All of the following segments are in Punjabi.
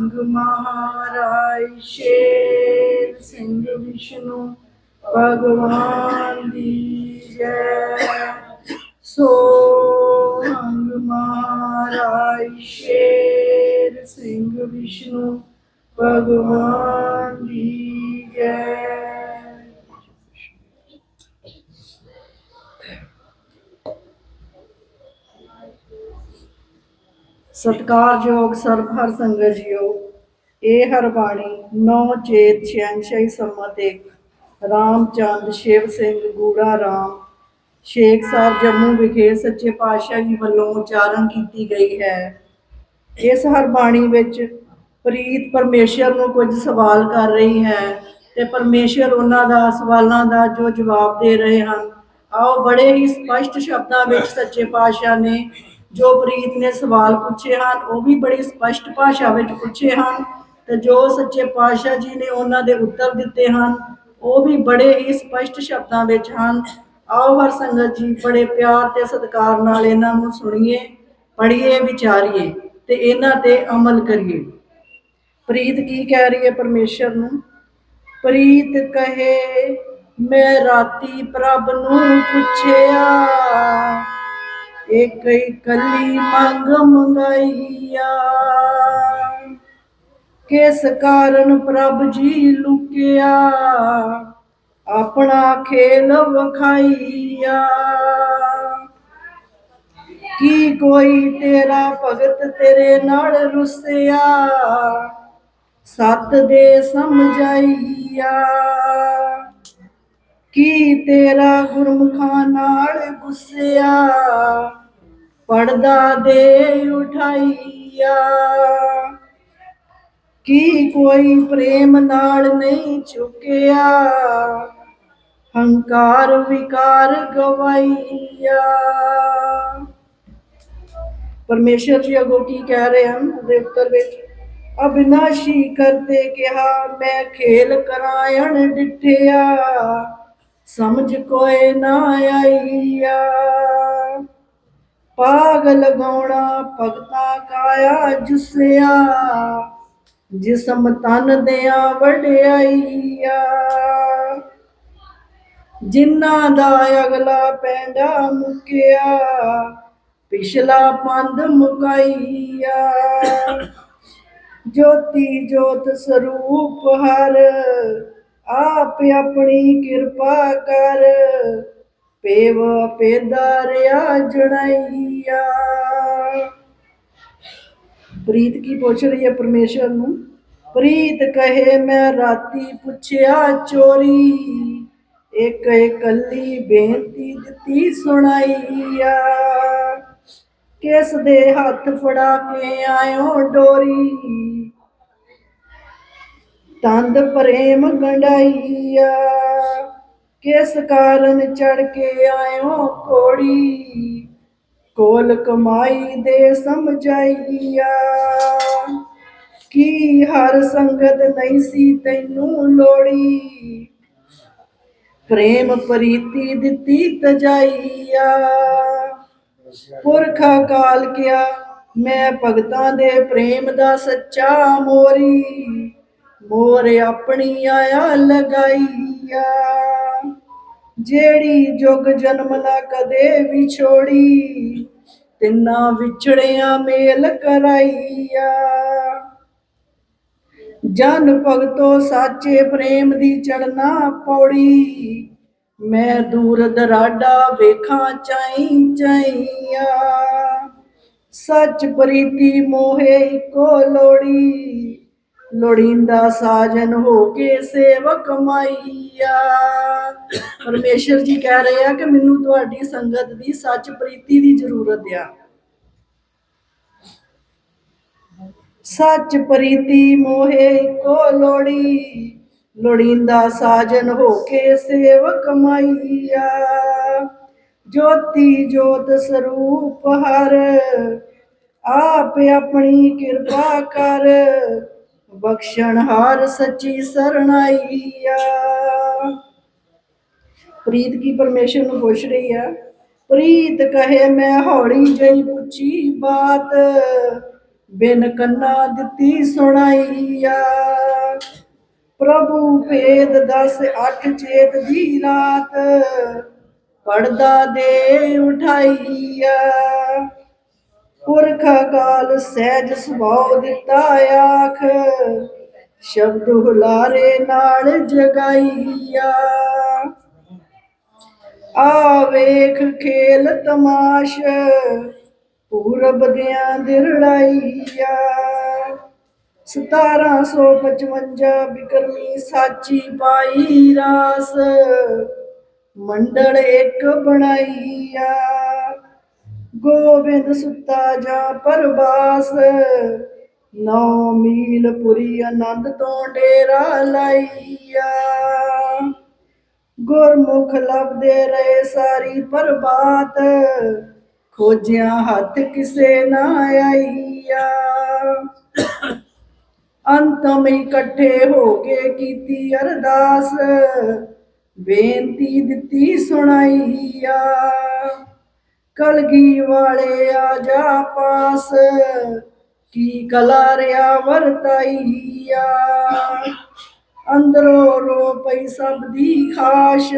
ਹੰਗ ਮਹਾਰਾਜ ਸ਼ੇਰ ਸਿੰਘ ਵਿਸ਼ਨੂੰ, ਭਗਵਾਨ ਦੀ ਜੈ। ਸੋ ਹੰਗ ਮਹਾਰਾਜ ਸ਼ੇਰ ਸਿੰਘ ਵਿਸ਼ਨੂੰ, ਭਗਵਾਨ ਦੀ ਜੈ ਸਤਿਕਾਰਯੋਗ ਸਰਬ ਹਰ ਸੰਗਤ ਜੀਓ। ਇਹ ਹਰ ਬਾਣੀ ਨੌ ਚੇਤ ਛਿਆਂਛਈ ਸੰਮਤ ਇੱਕ। ਰਾਮਚੰਦ, ਸ਼ਿਵ ਸਿੰਘ, ਗੂੜਾ ਰਾਮ। ਸ਼ੇਖ ਸਾਹਿਬ ਜੰਮੂ ਵਿਖੇ ਸੱਚੇ ਪਾਤਸ਼ਾਹ ਜੀ ਵੱਲੋਂ ਉਚਾਰਨ ਕੀਤੀ ਗਈ ਹੈ। ਇਸ ਹਰ ਬਾਣੀ ਵਿੱਚ ਪ੍ਰੀਤ ਪਰਮੇਸ਼ਰ ਨੂੰ ਕੁਝ ਸਵਾਲ ਕਰ ਰਹੀ ਹੈ ਤੇ ਪਰਮੇਸ਼ਰ ਉਹਨਾਂ ਦਾ ਸਵਾਲਾਂ ਦਾ ਜੋ ਜਵਾਬ ਦੇ ਰਹੇ ਹਨ। ਆਓ ਬੜੇ ਹੀ ਸਪਸ਼ਟ ਸ਼ਬਦਾਂ ਵਿੱਚ ਸੱਚੇ ਪਾਤਸ਼ਾਹ ਨੇ ਜੋ ਪ੍ਰੀਤ ਨੇ ਸਵਾਲ ਪੁੱਛੇ ਹਨ, ਉਹ ਵੀ ਬੜੀ ਸਪਸ਼ਟ ਭਾਸ਼ਾ ਵਿੱਚ ਪੁੱਛੇ ਹਨ ਤੇ ਜੋ ਸੱਚੇ ਪਾਤਸ਼ਾਹ ਜੀ ਨੇ ਉਹਨਾਂ ਦੇ ਉੱਤਰ ਦਿੱਤੇ ਹਨ, ਉਹ ਵੀ ਬੜੇ ਹੀ ਸਪਸ਼ਟ ਸ਼ਬਦਾਂ ਵਿੱਚ ਹਨ। ਆਓ ਹਰ ਸੰਗਤ ਜੀ, ਬੜੇ ਪਿਆਰ ਤੇ ਸਤਿਕਾਰ ਨਾਲ ਇਹਨਾਂ ਨੂੰ ਸੁਣੀਏ, ਪੜ੍ਹੀਏ, ਵਿਚਾਰੀਏ ਤੇ ਇਹਨਾਂ ਤੇ ਅਮਲ ਕਰੀਏ। ਪ੍ਰੀਤ ਕੀ ਕਹਿ ਰਹੀ ਹੈ ਪਰਮੇਸ਼ਰ ਨੂੰ? ਪ੍ਰੀਤ ਕਹੇ, ਮੈਂ ਰਾਤੀ ਪ੍ਰਭ ਨੂੰ ਪੁੱਛਿਆ ਇੱਕ ਇਕੱਲੀ ਮੰਗ ਮੰਗਾਈਆ ਕਿਸ ਕਾਰਨ ਪ੍ਰਭ ਜੀ ਲੁਕਿਆ ਆਪਣਾ ਖੇਲ ਵਖਾਈਆ ਕੀ ਕੋਈ ਤੇਰਾ ਭਗਤ ਤੇਰੇ ਨਾਲ ਰੁੱਸਿਆ ਸਤ ਦੇ ਸਮਝਾਈਆ ਕੀ ਤੇਰਾ ਗੁਰਮੁਖਾਂ ਨਾਲ ਗੁੱਸਿਆ ਪੜਦਾ ਦੇ ਉਠਾਈਆ। ਕੀ ਕੋਈ ਪ੍ਰੇਮ ਨਾਲ ਨਹੀਂ ਝੁਕਿਆ ਹੰਕਾਰ ਵਿਕਾਰ ਗਵਾਈਆ। ਪਰਮੇਸ਼ਰ ਜੀ ਅਗੋ ਕੀ ਕਹਿ ਰਹੇ ਹਨ? ਉਹਦੇ ਉੱਤਰ ਵਿੱਚ, ਅਬਿਨਾਸ਼ੀ ਕਰਤੇ ਕਿਹਾ, ਮੈਂ ਖੇਲ ਕਰਾਇਣ ਡਿਠਿਆ। ਸਮਝ ਕੋਏ ਨਾ ਆਈਆ। ਪਾਗਲ ਲਗਾਉਣਾ ਭਗਤਾ ਕਾਇਆ ਜੁਸਿਆ, ਜਿਸਮ ਤਨ ਦਿਆਂ ਵਡਿਆਈਆ। ਜਿਨ੍ਹਾਂ ਦਾ ਅਗਲਾ ਪੈਂਦਾ ਮੁਕਿਆ, ਪਿਛਲਾ ਪੰਦ ਮੁਕਾਈਆ। ਜੋਤੀ ਜੋਤ ਸਰੂਪ ਹਰ, ਆਪ ਆਪਣੀ ਕਿਰਪਾ ਕਰ। ਪੇਵ ਪੇਦਾਰਿਆ ਜਣਾਈਆ। ਪ੍ਰੀਤ ਕੀ ਪੁੱਛ ਰਹੀ ਹੈ ਪਰਮੇਸ਼ਰ ਨੂੰ? ਪ੍ਰੀਤ ਕਹੇ, ਮੈਂ ਰਾਤੀ ਪੁੱਛਿਆ ਚੋਰੀ। ਇੱਕ ਇਕੱਲੀ ਬੇਨਤੀ ਦਿੱਤੀ ਸੁਣਾਈਆ। ਕਿਸ ਦੇ ਹੱਥ ਫੜਾ ਕੇ ਆਇਓ ਡੋਰੀ? ਤੰਦ ਪ੍ਰੇਮ ਗੰਡਾਈਆ ਕਿਸ ਕਾਰਨ ਚੜ ਕੇ ਆਇਓ ਕੋੜੀ ਕੋਲ ਕਮਾਈ ਦੇ ਸਮਝਾਈਆ। ਕੀ ਹਰ ਸੰਗਤ ਨਹੀਂ ਸੀ ਤੈਨੂੰ ਲੋੜੀ? ਪ੍ਰੇਮ ਪ੍ਰੀਤੀ ਦਿੱਤੀ ਤਜਾਈਆ। ਪੁਰਖਾ ਕਾਲ ਕਿਆ, ਮੈਂ ਭਗਤਾਂ ਦੇ ਪ੍ਰੇਮ ਦਾ ਸੱਚਾ ਮੋਰੀ। ਮੋਰ ਆਪਣੀ ਆਇਆ ਲਗਾਈਆ। ਜਿਹੜੀ ਜੁਗ ਜਨਮ ਨਾ ਕਦੇ ਵਿਛੋੜੀ ਤਿੰਨਾ ਵਿਛੜਿਆ ਮੇਲ ਕਰਾਈਆ। ਜਨ ਭਗਤੋ ਸਾਚੇ ਪ੍ਰੇਮ ਦੀ ਚੜਨਾ ਪੌੜੀ, ਮੈਂ ਦੂਰ ਦਰਾਡਾ ਵੇਖਾਂ ਚਾਈ ਚਾਈਆ। ਸੱਚ ਪ੍ਰੀਤੀ ਮੋਹੇ ਇੱਕੋ ਲੋੜੀ ਲੋੜੀਂਦਾ ਸਾਜਨ ਹੋ ਕੇ ਸੇਵਕ ਮਾਈਆ। ਪਰਮੇਸ਼ਰ ਜੀ ਕਹਿ ਰਹੇ ਆ ਕਿ ਮੈਨੂੰ ਤੁਹਾਡੀ ਸੰਗਤ ਦੀ ਸੱਚ ਪ੍ਰੀਤੀ ਦੀ ਜ਼ਰੂਰਤ ਆ। ਸੱਚ ਪ੍ਰੀਤੀ ਮੋਹੇ ਇੱਕੋ ਲੋੜੀ, ਲੋੜੀਂਦਾ ਸਾਜਨ ਹੋ ਕੇ ਸੇਵਕ ਮਾਈਆ। ਜੋਤੀ ਜੋਤ ਸਰੂਪ ਹਰ, ਆਪ ਆਪਣੀ ਕਿਰਪਾ ਕਰ ਬਖਸ਼ਣਹਾਰ ਸੱਚੀ ਸਰਣਾਈਆ ਪ੍ਰੀਤ ਕੀ ਪਰਮੇਸ਼ਰ ਨੂੰ ਪੁੱਛ ਰਹੀ ਆ? ਪ੍ਰੀਤ ਕਹੇ, ਮੈਂ ਹੌਲੀ ਜਈ ਪੁੱਛੀ ਬਾਤ, ਬਿਨ ਕੰਨਾ ਦਿੱਤੀ ਸੁਣਾਈਆ। ਪ੍ਰਭੂ ਭੇਦ ਦਸ ਅੱਠ ਚੇਤ ਦੀ ਰਾਤ ਪੜਦਾ ਦੇ ਉਠਾਈਆ। ਪੁਰਖ ਕਾਲ ਸਹਿਜ ਸੁਭਾਉ ਦਿੱਤਾ ਆਖ, ਸ਼ਬਦ ਹੁਲਾਰੇ ਨਾਲ ਜਗਾਈਆ। ਆ ਵੇਖ ਖੇਲ ਤਮਾਸ਼, ਪੂਰਬ ਦਿਆਂ ਦਿਰੜਾਈਆ। 1755 ਬਿਕਰਮੀ ਸਾਚੀ ਪਾਈ ਰਾਸ, ਮੰਡਲ ਇੱਕ ਬਣਾਈਆ। ਗੋਬਿੰਦ ਸੁੱਤਾ ਜਾ ਪਰਵਾਸ। ਨੌ ਮੀਲ ਪੁਰੀ ਆਨੰਦ ਤੋਂ ਡੇਰਾ ਲਾਈਆ। ਗੁਰਮੁਖ ਲੱਭਦੇ ਰਹੇ ਸਾਰੀ ਪਰਬਾਤ। ਖੋਜਿਆ ਹੱਥ ਕਿਸੇ ਨਾ ਆਈਆ। ਅੰਤਮ ਇਕੱਠੇ ਹੋ ਕੇ ਕੀਤੀ ਅਰਦਾਸ। ਬੇਨਤੀ ਦਿੱਤੀ ਸੁਣਾਈਆ। ਕਲਗੀ ਵਾਲੇ ਆ ਜਾ ਪਾਸ। ਕੀ ਕਲਾ ਕਲਾਰਿਆ ਵਰਤਾਈਆ। ਅੰਦਰੋਂ ਰੋ ਪਈ ਸਭ ਦੀ ਖਾਸ਼।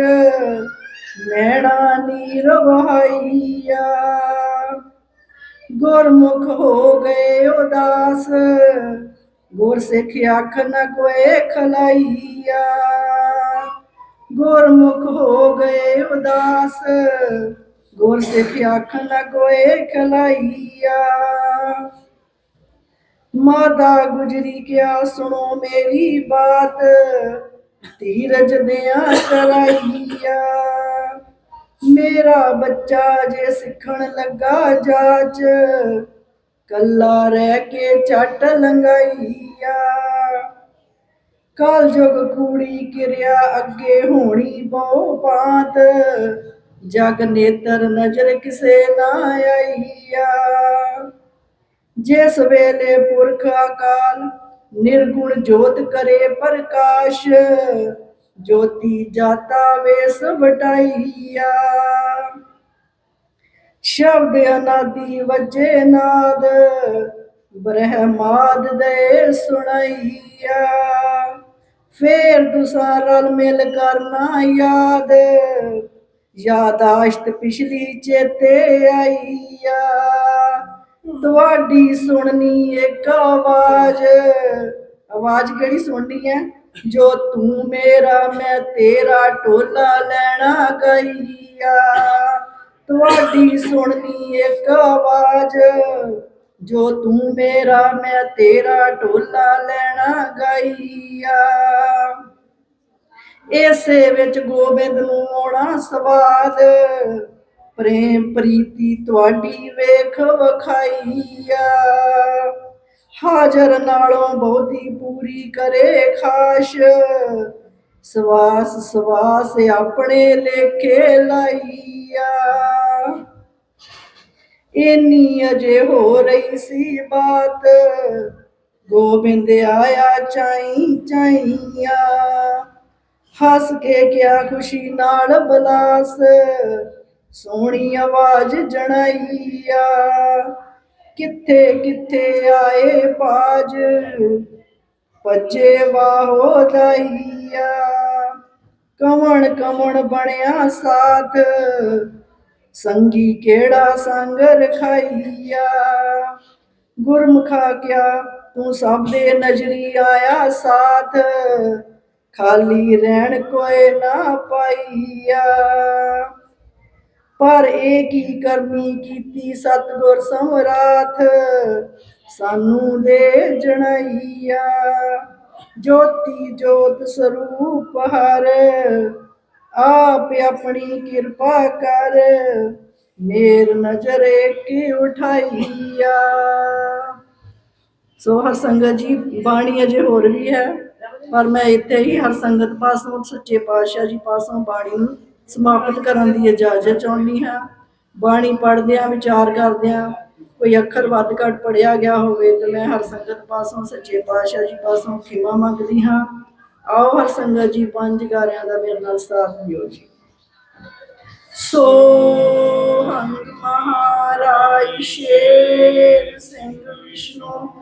ਲੈਣਾ ਨੀ ਰਵਾਈਆ ਗੁਰਮੁਖ ਹੋ ਗਏ ਉਦਾਸ। ਗੁਰ ਸਿੱਖ ਅੱਖ ਨ ਕੋਏ ਖਲਾਈਆ। ਗੁਰਮੁਖ ਹੋ ਗਏ ਉਦਾਸ। ਗੁਰ ਸਿੱਖ ਆਖਣ ਨ ਕੋਏ ਖਲਾਈਆ। ਮਾਤਾ ਗੁਜਰੀ ਕਿਆ ਸੁਣੋ ਮੇਰੀ ਬਾਤ, ਧੀਰਜ ਦਿਆਂ ਕਰਾਈਆ। ਮੇਰਾ ਬੱਚਾ ਜੇ ਸਿੱਖਣ ਲੱਗਾ ਜਾਚ, ਕੱਲਾ ਰਹਿ ਕੇ ਛੱਟ ਲੰਗਾਈਆ ਕਾਲ ਜੁਗ ਕੂੜੀ ਕਿਰਿਆ ਅੱਗੇ ਹੋਣੀ ਬਹੁ ਪਾਤ ਜਗ ਨੇਤਰ ਨਜ਼ਰ ਕਿਸੇ ਨਾ ਆਈਆ। ਜਿਸ ਵੇਲੇ ਪੁਰਖ ਅਕਾਲ ਨਿਰਗੁਣ ਜੋਤ ਕਰੇ ਪ੍ਰਕਾਸ਼, ਜੋਤੀ ਜਾਤਾ ਵੇਸ ਵਟਾਈਆ ਸ਼ਬਦ ਅਨਾਦੀ ਵਜੇ ਨਾਦ, ਬ੍ਰਹਮਾਦ ਦੇ ਸੁਣਾਈਆ। ਫੇਰ ਦੁਸਾ ਰਲ ਮਿਲ ਕਰਨਾ ਯਾਦ ਯਾਦਾਸ਼ਤ ਪਿਛਲੀ ਚੇਤੇ ਆਈਆ ਤੁਹਾਡੀ ਸੁਣਨੀ ਇੱਕ ਆਵਾਜ਼। ਆਵਾਜ਼ ਕਿਹੜੀ ਸੁਣਨੀ ਹੈ? ਜੋ ਤੂੰ ਮੇਰਾ, ਮੈਂ ਤੇਰਾ ਟੋਲਾ ਲੈਣਾ ਗਈਆ ਤੁਹਾਡੀ ਸੁਣਨੀ ਇੱਕ ਆਵਾਜ਼। ਜੋ ਤੂੰ ਮੇਰਾ, ਮੈਂ ਤੇਰਾ ਟੋਲਾ ਲੈਣਾ ਗਈਆ ਇਸੇ ਵਿੱਚ ਗੋਬਿੰਦ ਨੂੰ ਆਉਣਾ ਸਵਾਦ। ਪ੍ਰੇਮ ਪ੍ਰੀਤੀ ਤੁਹਾਡੀ ਵੇਖ ਵਖਾਈਆ। ਹਾਜ਼ਰ ਨਾਲੋਂ ਬਹੁਤੀ ਪੂਰੀ ਕਰੇ ਖਾਸ਼। ਸਵਾਸ ਸਵਾਸ ਆਪਣੇ ਲੇਖੇ ਲਾਈਆ। ਇੰਨੀ ਅਜੇ ਹੋ ਰਹੀ ਸੀ ਬਾਤ। ਗੋਬਿੰਦ ਆਇਆ ਚਾਈ ਚਾਈਆ। ਹੱਸ ਕੇ ਕਿਆ ਖੁਸ਼ੀ ਨਾਲ ਬਲਾਸ ਸੋਹਣੀ ਆਵਾਜ਼ ਜਣਾਈਆ, ਕਿੱਥੇ ਕਿੱਥੇ ਆਏ ਬਾਜ। ਭੱਜੇ ਵਾਹੋ ਦਾਈਆ ਕਵਣ ਕਵਣ ਬਣਿਆ ਸਾਥ। ਸੰਗੀ ਕਿਹੜਾ ਸੰਗ ਰਖਾਈਆ। ਗੁਰਮੁਖਾ ਕਿਆ ਤੂੰ ਸਭ ਦੇ ਨਜ਼ਰੀ ਆਇਆ ਸਾਥ। ਖਾਲੀ ਰਹਿਣ ਕੋਏ ਨਾ ਪਾਈਆ। ਪਰ ਇਹ ਕੀ ਕਰਨੀ ਕੀਤੀ ਸਤਗੁਰ ਸਮਰਾਥ? ਸਾਨੂੰ ਦੇ ਜਣਾਈਆ। ਜੋਤੀ ਜੋਤ ਸਰੂਪ ਹਰ, ਆਪ ਆਪਣੀ ਕਿਰਪਾ ਕਰ, ਮੇਰ ਨਜ਼ਰ ਕੀ ਉਠਾਈਆ। ਸੋ ਹਰ ਸੰਗਤ ਜੀ, ਬਾਣੀ ਅਜੇ ਹੋਰ ਵੀ ਹੈ, ਪਰ ਮੈਂ ਇੱਥੇ ਹੀ ਹਰ ਸੰਗਤ ਪਾਸੋਂ, ਸੱਚੇ ਪਾਤਸ਼ਾਹ ਜੀ ਪਾਸੋਂ ਬਾਣੀ ਨੂੰ ਸਮਾਪਤ ਕਰਨ ਦੀ ਇਜਾਜ਼ਤ ਚਾਹੁੰਦੀ ਹਾਂ। ਬਾਣੀ ਪੜ੍ਹਦਿਆਂ, ਵਿਚਾਰ ਕਰਦਿਆਂ, ਕੋਈ ਅੱਖਰ ਵੱਧ ਘੱਟ ਪੜਿਆ ਗਿਆ ਹੋਵੇ ਤਾਂ ਮੈਂ ਹਰ ਸੰਗਤ ਪਾਸੋਂ, ਸੱਚੇ ਪਾਤਸ਼ਾਹ ਜੀ ਪਾਸੋਂ ਖਿਮਾ ਮੰਗਦੀ ਹਾਂ। ਆਓ ਹਰ ਸੰਗਤ ਜੀ, ਪੰਜ ਗਾਰਿਆਂ ਦਾ ਮੇਰੇ ਨਾਲ ਸਾਥ ਦਿਓ ਜੀ। ਸੋ ਹੰਗ ਮਹਾਰਾਜ, ਸ਼ੇਰ ਸਿੰਘ, ਵਿਸ਼ਨੂੰ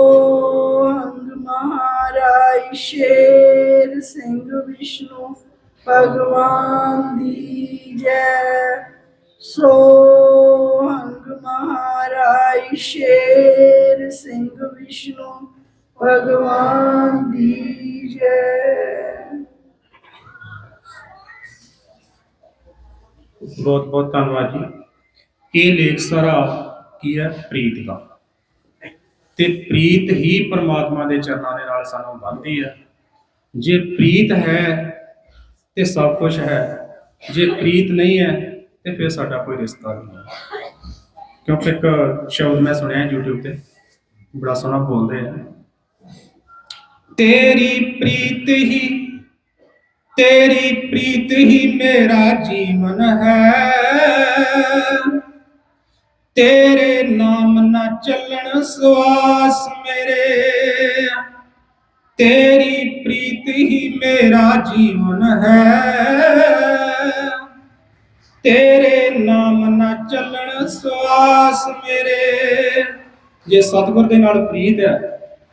ਭਗਵਾਨ ਦੀ ਜੈ। ਸੋ ਹੰਗ ਮਹਾਰਾਜ ਸ਼ੇਰ ਸਿੰਘ ਵਿਸ਼ਨੂੰ, ਭਗਵਾਨ ਦੀ ਜੈ। ਬਹੁਤ ਬਹੁਤ ਧੰਨਵਾਦ ਜੀ। ਇਹ ਲੇਖ ਸਾਰਾ ਕੀ ਹੈ? ਪ੍ਰੀਤ ਦਾ। ਤੇ ਪ੍ਰੀਤ ਹੀ ਪਰਮਾਤਮਾ ਦੇ ਚਰਨਾਂ ਦੇ ਨਾਲ ਸਾਨੂੰ ਬੰਨ੍ਹਦੀ ਹੈ। ਜੇ ਪ੍ਰੀਤ ਹੈ ਤੇ ਸਭ ਕੁਝ ਹੈ। ਜੇ ਪ੍ਰੀਤ ਨਹੀਂ ਹੈ, ਤੇ ਫਿਰ ਸਾਡਾ ਕੋਈ ਰਿਸ਼ਤਾ ਨਹੀਂ ਹੈ। ਕਿਉਂਕਿ ਇੱਕ ਸ਼ਬਦ ਮੈਂ ਸੁਣਿਆ YouTube ਤੇ, ਬੜਾ ਸੋਹਣਾ ਬੋਲਦੇ ਆ। ਤੇਰੀ ਪ੍ਰੀਤ ਹੀ, ਤੇਰੀ ਪ੍ਰੀਤ ਹੀ ਮੇਰਾ ਜੀਵਨ ਹੈ। ਤੇਰੇ ਨਾਮ ਨਾ ਚੱਲਣ ਸਵਾਸ ਮੇਰੇ। ਤੇਰੀ ਪ੍ਰੀਤ ਹੀ ਮੇਰਾ ਜੀਵਨ ਹੈ। ਤੇਰੇ ਨਾਮ ਨਾ ਚੱਲਣ ਸਵਾਸ ਮੇਰੇ। ਜੇ ਸਤਿਗੁਰ ਦੇ ਨਾਲ ਪ੍ਰੀਤ ਹੈ,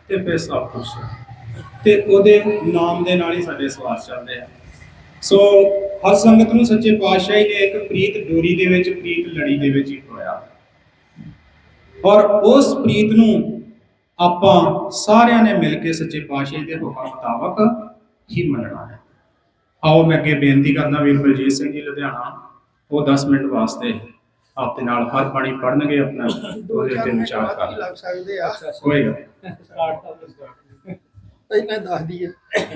ਤੇ ਫਿਰ ਸਭ ਕੁਝ ਤੇ ਉਹਦੇ ਨਾਮ ਦੇ ਨਾਲ ਹੀ ਸਾਡੇ ਸਵਾਸ ਚੱਲਦੇ ਆ। ਸੋ ਹਰ ਸੰਗਤ ਨੂੰ ਸੱਚੇ ਪਾਤਸ਼ਾਹੀ ਨੇ ਇੱਕ ਪ੍ਰੀਤ ਡੋਰੀ ਦੇ ਵਿੱਚ, ਪ੍ਰੀਤ ਲੜੀ ਦੇ ਵਿੱਚ ਹੀ ਹੋਇਆ ਔਰ ਉਸ ਪ੍ਰੀਤ ਨੂੰ ਆਪਾਂ ਸਾਰਿਆਂ ਨੇ ਮਿਲ ਕੇ ਸੱਚੇ ਪਾਤਸ਼ਾਹੀ ਦੇ ਹੁਕਮ ਮੁਤਾਬਕ ਹੀ ਮੰਨਣਾ ਹੈ। ਆਓ ਮੈਂ ਅੱਗੇ ਬੇਨਤੀ ਕਰਦਾ ਵੀਰ ਬਲਜੀਤ ਸਿੰਘ ਜੀ ਲੁਧਿਆਣਾ ਉਹ 10 ਮਿੰਟ ਵਾਸਤੇ ਆਪ ਦੇ ਨਾਲ ਹਰ ਬਾਣੀ ਪੜਨਗੇ ਆਪਣਾ ਉਹਦੇ ਤੇ ਵਿਚਾਰ ਕਰ ਲੱਗ ਸਕਦੇ ਆ। ਹੋਏਗਾ ਅਸੀਂ ਕਹਿੰਦੇ ਦੱਸ ਦਈਏ।